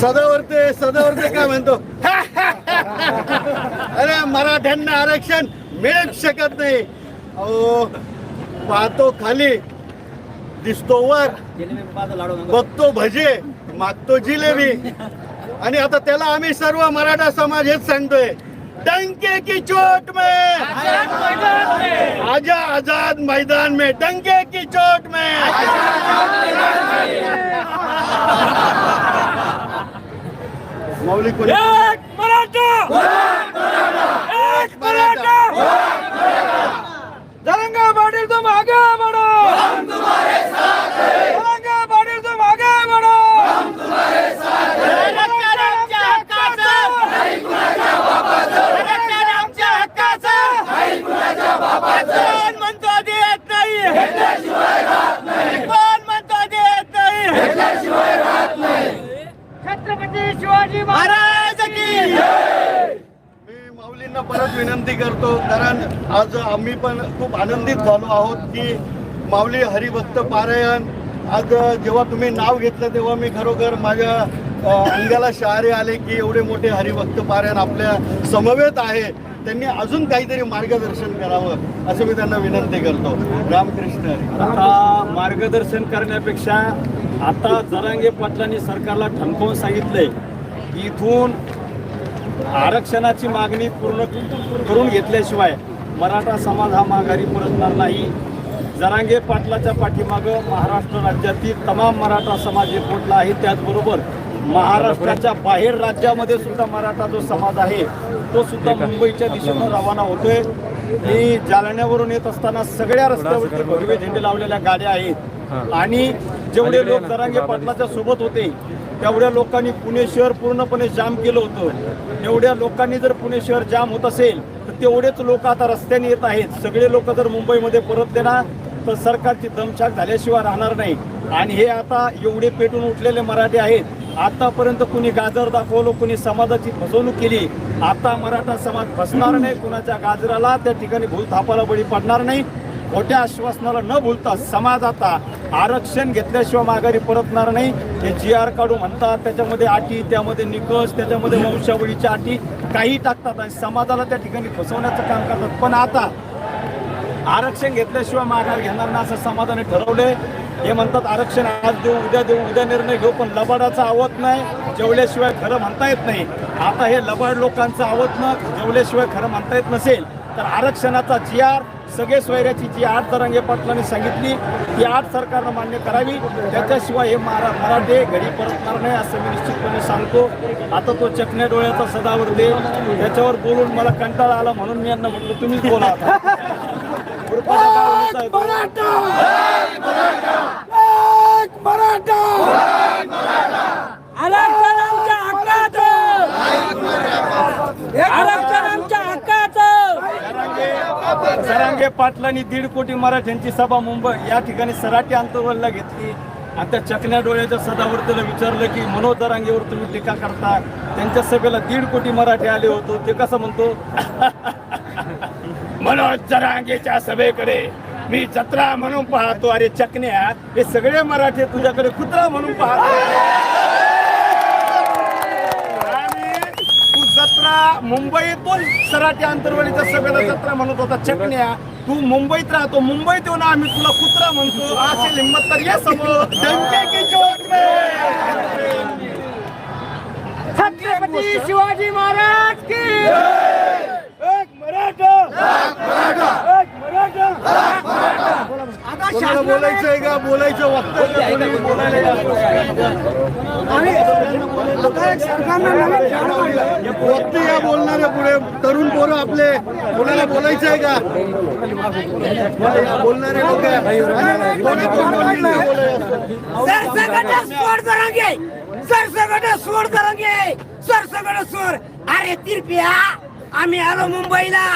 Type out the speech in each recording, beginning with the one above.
सदावरते सदावरते काय म्हणतो? अरे मराठ्यांना आरक्षण मिळूच शकत नाही. अहो पाहतो खाली. दिसतो वर. बघतो भजे मागतो जिलेबी. आणि आता त्याला आम्ही सर्व मराठा समाज हेच सांगतोय. डंके की चोट में! आजा आजाद मैदान में डंके की चोट में! मौलिक एक मराठा! एक मराठा! जरंगा पाटील तुम आगे बढ़ो जरंगा पाटील तुम आगे बढ़ो कोण म्हणतो देत नाही कोण म्हणतो देत नाही छत्रपती शिवाजी महाराज की मी माऊलींना परत विनंती करतो कारण आज आम्ही पण खूप आनंदित झालो आहोत की माऊली हरिभक्त पारायण. आज जेव्हा तुम्ही नाव घेतलं तेव्हा मी खरोखर माझ्या अंगाला शहारे आले की एवढे मोठे हरिभक्त पारायण आपल्या समवेत आहे. त्यांनी अजून काहीतरी मार्गदर्शन करावं असं मी त्यांना विनंती करतो. रामकृष्ण आता मार्गदर्शन करण्यापेक्षा आता जरांगे पाटलांनी सरकारला ठणकावून सांगितलंय की इथून आरक्षणाची मागणी पूर्ण करून घेतल्याशिवाय मराठा समाज हा माघारी परतणार नाही. जरांगे पाटलाच्या पाठीमागं महाराष्ट्र राज्यातील तमाम मराठा समाज एकवटला आहे. त्याचबरोबर महाराष्ट्राच्या बाहेर राज्यामध्ये सुद्धा मराठा जो समाज आहे तो सुद्धा मुंबईच्या दिशेनं रवाना होतोय. मी जालन्यावरून येत असताना सगळ्या रस्त्यावरती भगवे झेंडे लावलेल्या गाड्या आहेत. आणि जेवढे लोक जरांगे पाटलाच्या सोबत होते तेवढ्या लोकांनी पुणे शहर पूर्णपणे जाम केलं होतं. एवढ्या लोकांनी जर पुणे शहर जाम होत असेल तर तेवढेच लोक आता रस्त्याने येत आहेत. सगळे लोक जर मुंबईमध्ये परतले ना तर सरकारची दमछाक झाल्याशिवाय राहणार नाही. आणि हे आता एवढे पेटून उठलेले मराठी आहेत. आतापर्यंत कुणी गाजर दाखवलं कुणी समाजाची फसवणूक केली. आता मराठा समाज फसणार नाही कुणाच्या गाजराला त्या ठिकाणी भूल थापाला बळी पडणार नाही. खोट्या आश्वासनाला न भूलता समाज आता आरक्षण घेतल्याशिवाय माघारी परतणार नाही. हे जी आर काढू म्हणतात. त्याच्यामध्ये अटी त्यामध्ये निकष त्याच्यामध्ये वंशावळीच्या अटी काही टाकतात आणि समाजाला त्या ठिकाणी फसवण्याचं काम करतात. पण आता आरक्षण घेतल्याशिवाय माघार घेणार ना असं समाजाने ठरवलंय. हे म्हणतात आरक्षण आज देऊ उद्या देऊ उद्या निर्णय घेऊ पण लबाडाचा आवत नाही. जेवल्याशिवाय खरं म्हणता येत नाही. आता हे लबाड लोकांचं आवत न जेवल्याशिवाय खरं म्हणता येत नसेल तर आरक्षणाचा जी आर सगळे सोयऱ्याची जी आठ तरंगे पाटलांनी सांगितली ती आठ सरकारनं मान्य करावी. त्याच्याशिवाय हे मारा मराठे घरी परतणार नाही असं मी निश्चितपणे सांगतो. आता तो चकण्या डोळ्याचा सदावर दे. त्याच्यावर बोलून मला कंटाळा आला म्हणून मी यांना म्हटलं तुम्हीच बोला आता. उरफाटा काय बोलताय तो? आरक्षण आमच्या हक्काचं आरक्षण आमच्या हक्काचं सरांगे पाटलांनी दीड कोटी मराठ्यांची सभा मुंबई या ठिकाणी सराटी आंतरवलला घेतली. आणि त्या चकण्या डोळ्याच्या सदावर्तीला विचारलं की मनोज दरांगेवर तुम्ही टीका करता? त्यांच्या सभेला दीड कोटी मराठी आले होतो. ते कसं म्हणतो? मनोज दरांगेच्या सभेकडे मी जत्रा म्हणून पाहतो. अरे चकण्यात हे सगळे मराठी तुझ्याकडे कुत्रा म्हणून पाहतो आणि तू जत्रा मुंबईतून सराटी आंतरवलीच्या सभेला जत्रा म्हणत होता. चकण्या तू मुंबईत राहतो. मुंबईत येऊन आम्ही तुला कुत्रा म्हणतो. असेल हिंमत तर ये समोर. छत्रपती शिवाजी महाराज की एक मराठा. कोणाला बोलायचंय का? बोलायचं वक्तव्य बोलायला या बोलणारे पुढे तरुण पोरं आपले कोणाला बोलायचंय का? बोलणारे लोक. बोलायचं. सरसकट सोड करांगे सरसकट सोड अरे तिरपिया आम्ही आलो मुंबईला.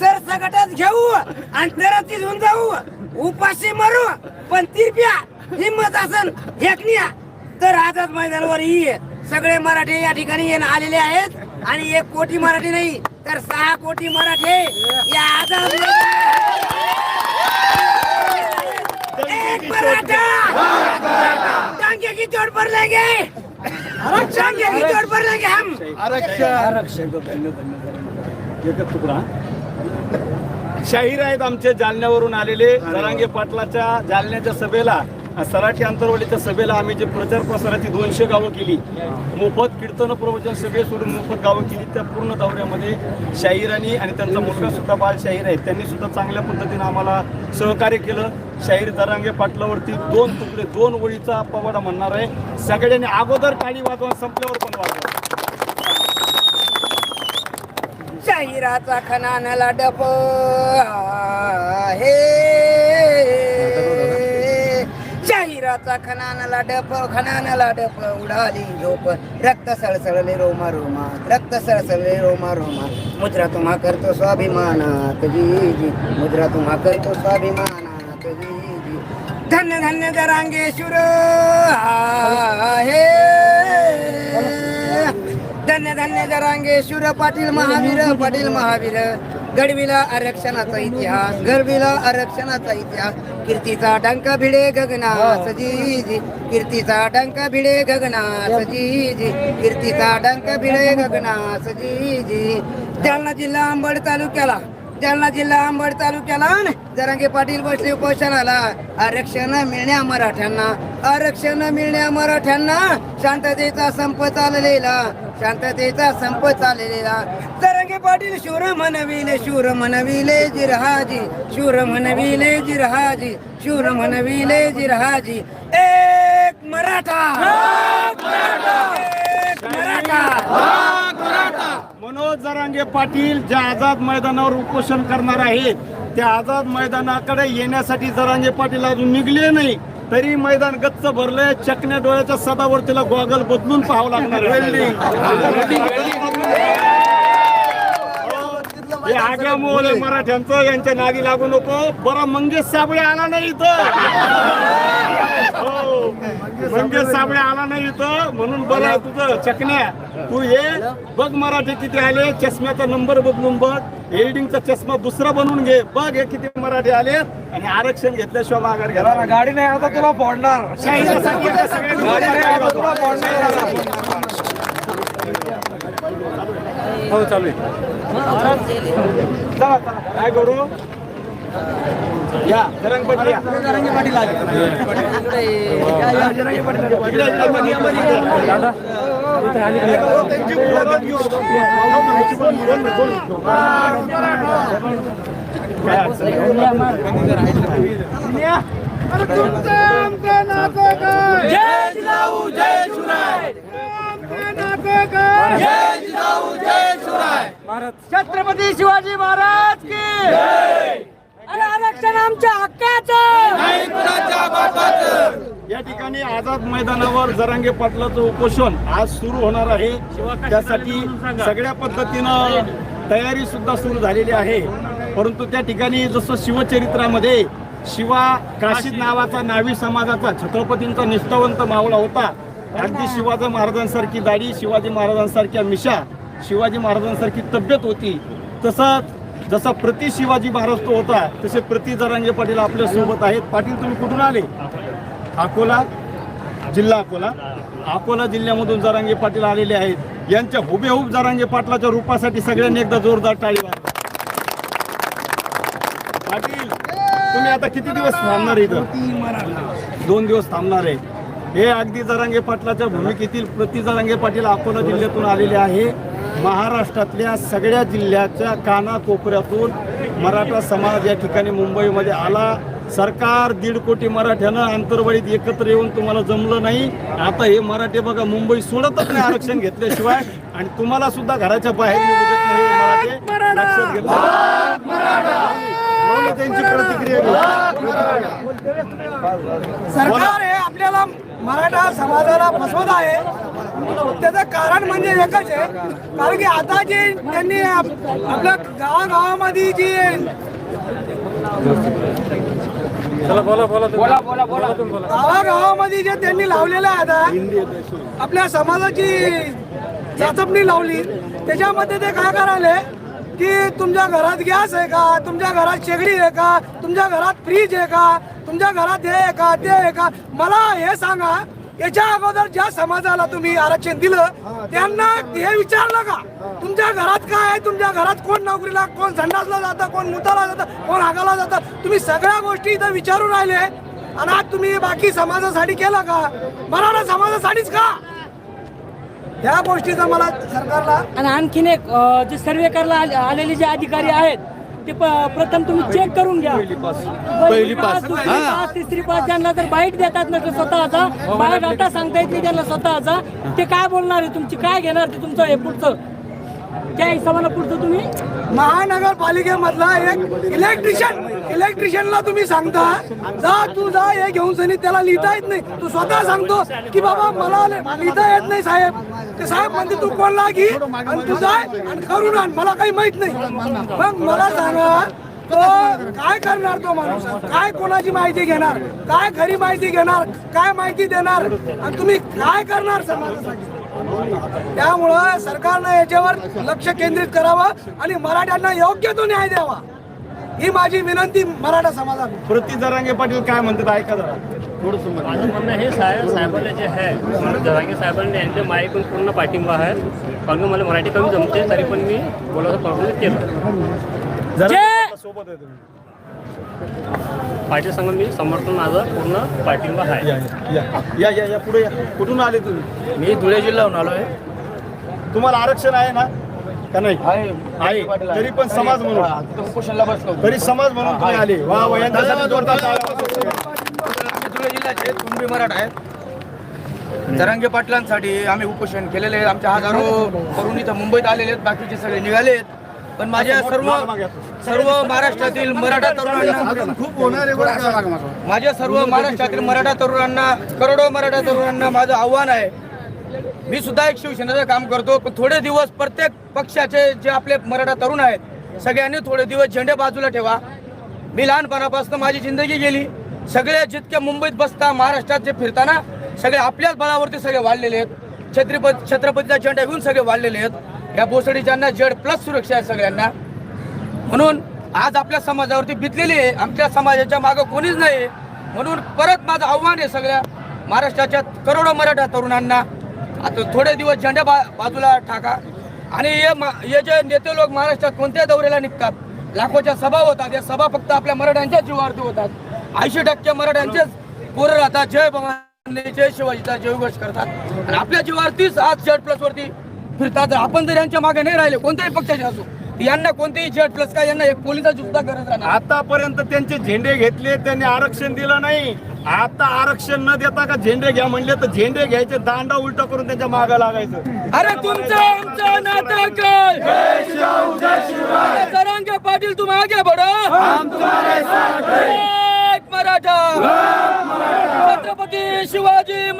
सरसकटच घेऊ आणि तरच तिथून जाऊ. उपाशी मरू पण तिरप्या हिंमत असन एकनिया तर आझाद मैदानावर ये सगळे मराठे या ठिकाणी येणं आलेले आहेत आणि एक कोटी मराठी नाही तर सहा कोटी मराठे या आझाद मैदानावर एक मराठा टांगे की चोट पर लेंगे आरक्षण पर लेंगे हम आरक्षण शाहीर आहेत आमचे जालन्यावरून आलेले. जरांगे पाटलाच्या जालन्याच्या सभेला सराठी आंतरवाडीच्या सभेला आम्ही जे प्रचार प्रसाराची दोनशे गावं केली मोफत कीर्तन प्रवचन सभे सोडून मोफत गावं केली त्या पूर्ण दौऱ्यामध्ये शाहिरांनी आणि त्यांचा मुलगा सुद्धा बाल शाहीर आहे. त्यांनी सुद्धा चांगल्या पद्धतीने आम्हाला सहकार्य केलं. शाहीर दरांगे पाटलावरती दोन तुकडे दोन ओळीचा पवाडा म्हणणार आहे. सगळ्यांनी अगोदर टाळी वाजवा संपल्यावर पण वाजवा. शाहिराचा खनानला डप हे. शाहिराचा खनानला डप खनानला डप उडाली झोप. रक्त सळसळले रोमा रोमा. रक्त सळसळले रोमा रोमा. मुद्रा तुम्हा करतो स्वाभिमानात जी जी मुद्रा तुम्हा करतो स्वाभिमानात जी जी धन्य धन्य जरांगे हे. धन्य धन्य जरांगे शूर पाटील महावीर पाटील महावीर. गडविला आरक्षणाचा इतिहास गडविला आरक्षणाचा इतिहास. कीर्तीचा डंक भिडे गगना सजी जी. कीर्तीचा डंक भिडे गगना सजी जी. कीर्तीचा डंक भिडे गगना सजी जी. जालना जिल्हा अंबड तालुक्याला जालना जिल्हा अंबड तालुक्याला जरांगे पाटील बसले उपोषणाला. आरक्षण मिळण्या मराठ्यांना आरक्षण मिळण्या मराठ्यांना. शांततेचा संप चाललेला. शांततेचा संप चाललेला. जरांगे पाटील शूर म्हणविले शूर म्हणविले जिरहाजी. शूर म्हणविले जिरहाजी. शूर म्हणविले जिरहाजी. एक मराठा. एक मराठा. मनोज जरांगे पाटील ज्या आझाद मैदानावर उपोषण करणार आहेत त्या आझाद मैदानाकडे येण्यासाठी जरांगे पाटील अजून निघले नाही तरी मैदान गच्च भरलंय चकण्या डोळ्याच्या सदावर तिला गॉगल बदलून पाहावं लागणार हे आहे मराठ्यांचं यांच्या नादी लागू नको बरं मंगेश साबळे आला नाही इथं हो मंगेश साबळे आला नाही इथं म्हणून बरं तुझं चकण्या तू ये बघ मराठी किती आले चष्म्याचा नंबर बदलून बघ एल्डिंगचा चष्मा दुसरा बनवून घे बघ हे किती मराठी आले आणि आरक्षण घेतल्याशिवाय माघार घ्या गाडी नाही आता तुला फोडणार सगळ्यांनी गाडी नाही आता तुला फोडणार हो चालू आहे चला चला काय करू या जरंग पाटील या. जय जय इकडे, इकडे. जय मुलाखत जय त्यांची छत्रपती शिवाजी महाराज की अरे आरक्षण आमच्या हक्काचं. या ठिकाणी आझाद मैदानावर जरांगे पाटलाचं उपोषण आज सुरू होणार आहे. त्यासाठी सगळ्या पद्धतीनं तयारी सुद्धा सुरू झालेली आहे. परंतु त्या ठिकाणी जसं शिवचरित्रामध्ये शिवा काशीद नावाचा नावी समाजाचा छत्रपतींचा निष्ठावंत मावळा होता अगदी शिवाजी महाराजांसारखी दाढी शिवाजी महाराजांसारख्या मिशा शिवाजी महाराजांसारखी तब्येत होती. तसंच जसा प्रति शिवाजी महाराज तो होता तसे प्रति जरांगे पाटील आपल्यासोबत आहेत. पाटील तुम्ही कुठून आले? अकोला जिल्हा अकोला. अकोला जिल्ह्यामधून जरांगे पाटील आलेले आहेत. यांच्या हुबेहूब जरांगे पाटलाच्या रूपासाठी सगळ्यांनी एकदा जोरदार टाळी. पाटील तुम्ही आता किती दिवस थांबणार इथं? दोन दिवस थांबणार आहे. हे अगदी जरांगे पाटलाच्या भूमिकेतील प्रति जरांगे पाटील अकोला जिल्ह्यातून आलेले आहे. महाराष्ट्रातल्या सगळ्या जिल्ह्याच्या कानाकोपऱ्यातून मराठा समाज या ठिकाणी मुंबईमध्ये आला. सरकार दीड कोटी मराठ्यानं आंतरवाडीत एकत्र येऊन तुम्हाला जमलं नाही. आता हे मराठे बघा मुंबई सोडतच नाही आरक्षण घेतल्याशिवाय. आणि तुम्हाला सुद्धा घराच्या बाहेर लक्षात घेतलं त्यांची प्रतिक्रिया. सरकार हे आपल्याला मराठा समाजाला फसवत आहे. त्याचं कारण म्हणजे एकच आहे. कारण की आता जे त्यांनी आप- आपल्या गावागावामध्ये जी गावागावामध्ये जे त्यांनी लावलेलं आहे आता आपल्या समाजाची चाचपणी लावली. त्याच्यामध्ये ते काय करायले? की तुमच्या घरात गॅस आहे का? तुमच्या घरात शेगडी आहे का? तुमच्या घरात फ्रीज आहे का? तुमच्या घरात हे आहे का ते आहे का मला हे सांगा याच्या अगोदर ज्या समाजाला तुम्ही आरक्षण दिलं त्यांना हे विचारलं का? तुमच्या घरात काय आहे? तुमच्या घरात कोण नोकरीला कोण संडासला जातं कोण मुताला जातं कोण आगाला जातं? तुम्ही सगळ्या गोष्टी इथं विचारून राहिले. आणि आज तुम्ही बाकी समाजासाठी केलं का? मराठा समाजासाठीच का? या गोष्टीचा मला सरकारला आणि आणखीन एक जे सर्वे करायला आले- आलेले जे अधिकारी आहेत ते प- प्रथम तुम्ही चेक करून घ्या. पहिली पास. दुसरी पास तिसरी पास ज्यांना जर बाईट देतात ना ते स्वतःचा. बाहेर डाटा सांगता येत नाही त्यांना स्वतःचा. ते काय बोलणार आहे तुमची? काय घेणार ते तुमचं? हे पुढचं. त्या हिशोबानं पुढचं तुम्ही महानगरपालिकेमधला एक इलेक्ट्रिशियन इलेक्ट्रिशियनला तुम्ही सांगता जा तू जा हे घेऊन सनी त्याला लिहिता येत नाही. तू स्वतः सांगतो की बाबा मला लिहिता येत नाही साहेब. ते साहेब म्हणते तू कोणला की आणि तू जाय आणि करून आण. मला काही माहीत नाही. मग मला सांगा तो काय करणार तो माणूस? काय कोणाची माहिती घेणार? काय खरी माहिती घेणार? काय माहिती देणार? आणि तुम्ही काय करणार समाजासाठी? त्यामुळं सरकारनं याच्यावर लक्ष केंद्रित करावं आणि मराठ्यांना योग्य तो न्याय द्यावा. ही माझी विनंती मराठा समाजाला. प्रति जरांगे पाटील काय म्हणतात? ऐका जरा. माझं म्हणणं हे साहेब साहेबांना जे आहे जरांगे साहेबांनी यांच्या माईकडून पूर्ण पाठिंबा आहे. कारण की मला मराठी कमी जमते तरी पण मी बोलायचं प्रयत्न केलं. सोबत आहे तुम्ही. पाटील संघ मी समर्थन माझं पूर्ण पाठिंबा आहे. या या. या या या. पुढे या. कुठून आले तुम्ही? मी धुळे जिल्ह्याहून आलोय तुम्हाला आरक्षण आहे ना? का नाही? आहे. तरी पण समाज म्हणून. उपोषणला बसलो तरी समाज म्हणून तुम्ही आले. वा वा. यांच्यासाठी जोरदार टाळ्या वाजवा. आम्ही धुळे जिल्ह्याचे कुणबी मराठा आहेत. जरांगे पाटलांसाठी आम्ही उपोषण केलेले आहे. आमच्या हजारो तरुण इथं मुंबईत आलेले आहेत. बाकीचे सगळे निघाले आहेत. पण माझ्या सर्व सर्व महाराष्ट्रातील मराठा तरुणांना खूप होणार आहे? माझ्या सर्व महाराष्ट्रातील मराठा तरुणांना करोडो मराठा तरुणांना माझं आव्हान आहे. मी सुद्धा एक शिवसेनेचं काम करतो पण थोडे दिवस प्रत्येक पक्षाचे जे आपले मराठा तरुण आहेत सगळ्यांनी थोडे दिवस झेंडे बाजूला ठेवा. मी लहानपणापासून माझी जिंदगी गेली. सगळे जितके मुंबईत बसता महाराष्ट्रात जे फिरताना सगळे आपल्याच बळावरती सगळे वाढलेले आहेत. छत्रपती छत्रपतीचा झेंडा घेऊन सगळे वाढलेले आहेत. या भोसडीच्यांना जेड प्लस सुरक्षा आहे सगळ्यांना. म्हणून आज आपल्या समाजावरती बितलेली आहे. आमच्या समाजाच्या मागं कोणीच नाही. म्हणून परत माझं आव्हान आहे सगळ्या महाराष्ट्राच्या करोडो मराठा तरुणांना. आता थोडे दिवस झेंड्या बा बाजूला टाका. आणि हे मा- हे जे नेते लोक महाराष्ट्रात कोणत्या दौऱ्याला निघतात लाखोच्या सभा होतात. या सभा फक्त आपल्या मराठ्यांच्याच जीवावरती होतात. ऐंशी टक्के मराठ्यांचेच पोरं राहतात. जय भवानी जय शिवाजीचा जयघोष करतात. आणि आपल्या जीवावरतीच आज जेड प्लसवरती फिरतात आपण जर यांच्या मागे नाही राहिले कोणत्याही पक्षाचे असो यांना कोणतेही जेड प्लस काय यांना एक पोलिसाची सुद्धा गरज राहणार. आतापर्यंत त्यांचे झेंडे घेतले त्यांनी आरक्षण दिलं नाही. आता आरक्षण न देता का झेंडे घ्या म्हणले तर झेंडे घ्यायचे दांडा उलटा करून त्यांच्या मागे लागायचं. अरे तुमचं आमचं नातं काय जरांगे पाटील तुम आगे बढो. एक मराठा. छत्रपती शिवाजी